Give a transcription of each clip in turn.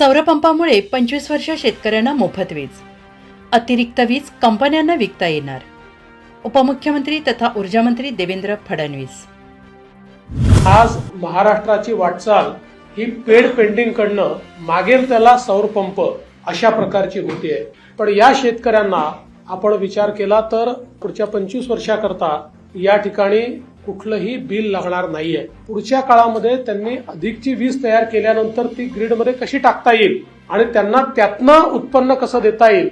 सौरपंपामुळे पंचवीस वर्ष शेतकऱ्यांना मोफत वीज. अतिरिक्त वीज कंपन्यांना विकता येणार. उपमुख्यमंत्री तथा ऊर्जामंत्री देवेंद्र फडणवीस. आज महाराष्ट्राची वाटचाल ही पेड पेंटिंगकडनं मागेल त्याला सौरपंप अशा प्रकारची होतीये. पण या शेतकऱ्यांना आपण विचार केला तर पुढच्या पंचवीस वर्षाकरता या ठिकाणी कुठलंही बिल लागणार नाहीये. पुढच्या काळामध्ये त्यांनी अधिकची वीज तयार केल्यानंतर ती ग्रीडमध्ये कशी टाकता येईल? आणि त्यांना त्यातनं उत्पन्न कसं देता येईल?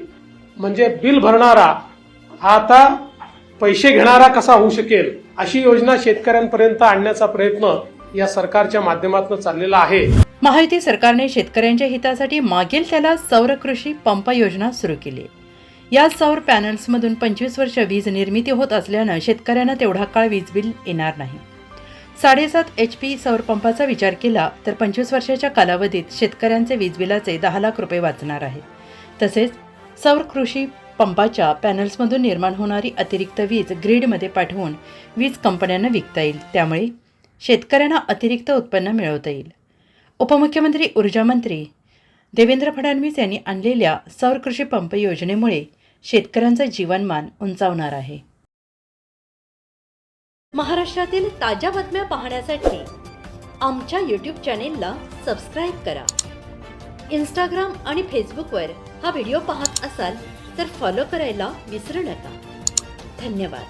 म्हणजे बिल भरणारा हा आता पैसे घेणारा कसा होऊ शकेल? अशी योजना शेतकऱ्यांपर्यंत आणण्याचा प्रयत्न या सरकारच्या माध्यमातून चाललेला आहे. महायुती सरकारने शेतकऱ्यांच्या हितासाठी मागेल त्याला सौर कृषी पंप योजना सुरू केली. या सौर पॅनल्समधून पंचवीस वर्ष वीज निर्मिती होत असल्यानं शेतकऱ्यांना तेवढा काळ वीज बिल येणार नाही. साडेसात एच पी सौर पंपाचा विचार केला तर पंचवीस वर्षाच्या कालावधीत शेतकऱ्यांचे वीज बिलाचे दहा लाख रुपये वाचणार आहे. तसेच सौर कृषी पंपाच्या पॅनल्समधून निर्माण होणारी अतिरिक्त वीज ग्रीडमध्ये पाठवून वीज कंपन्यांना विकता येईल. त्यामुळे शेतकऱ्यांना अतिरिक्त उत्पन्न मिळवता येईल. उपमुख्यमंत्री ऊर्जामंत्री देवेंद्र फडणवीस यांनी आणलेल्या सौर कृषी पंप योजनेमुळे शेतकऱ्यांचं जीवनमान उंचावणार आहे. महाराष्ट्रातील ताज्या बातम्या पाहण्यासाठी आमच्या यूट्यूब चॅनेलला सबस्क्राईब करा. इंस्टाग्राम आणि फेसबुकवर हा व्हिडिओ पाहत असाल तर फॉलो करायला विसरू नका. धन्यवाद.